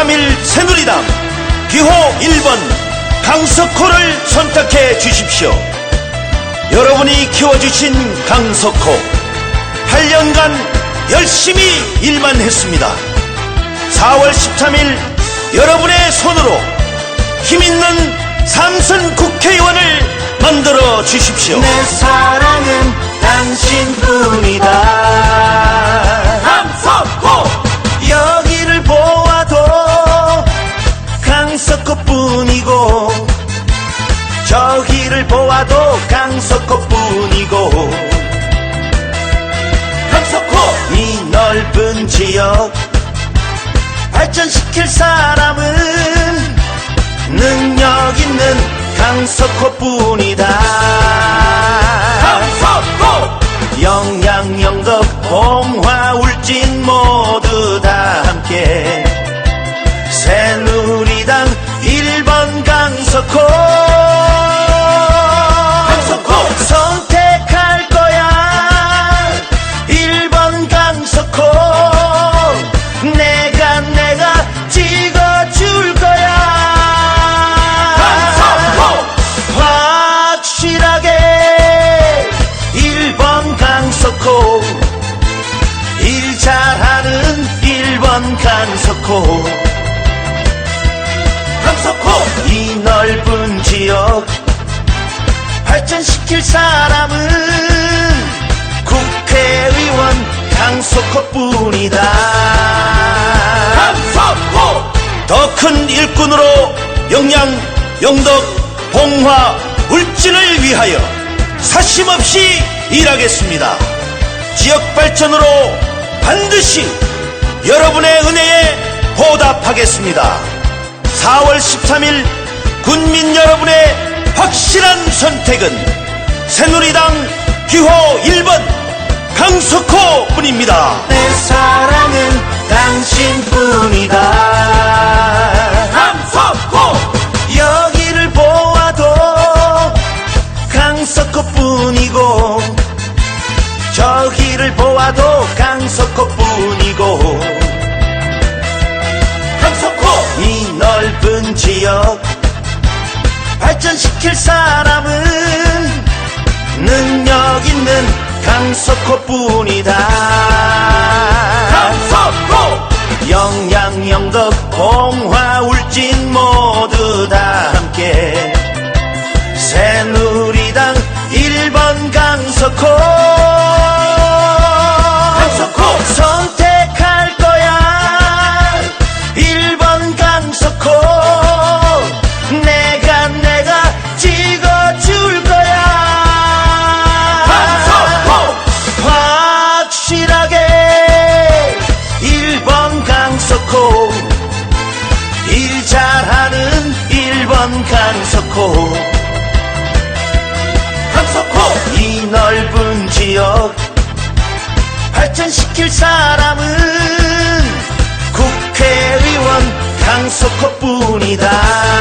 13일 새누리당 기호 1번 강석호를 선택해 주십시오. 여러분이 키워주신 강석호 8년간 열심히 일만 했습니다. 4월 13일 여러분의 손으로 힘있는 삼선 국회의원을 만들어 주십시오. 내 사랑은 당신뿐이다 저기를 보아도 강석호뿐이고 강석호! 이 넓은 지역 발전시킬 사람은 능력 있는 강석호뿐이다 1번 강석호 강석호 이 넓은 지역 발전시킬 사람은 국회의원 강석호뿐이다. 강석호! 더 큰 일꾼으로 영양, 영덕, 봉화, 울진을 위하여 사심없이 일하겠습니다. 지역 발전으로 반드시 여러분의 은혜에 보답하겠습니다. 4월 13일 군민 여러분의 확실한 선택은 새누리당 기호 1번 강석호 뿐입니다. 발전시킬 사람은 능력 있는 강석호뿐이다. 강석호! 영양 영덕 봉화 울진 모두 다. 함께 새누리당 1번 강석호 강석호 강석호. 강석호. 이 넓은 지역 발전시킬 사람은 국회의원 강석호뿐이다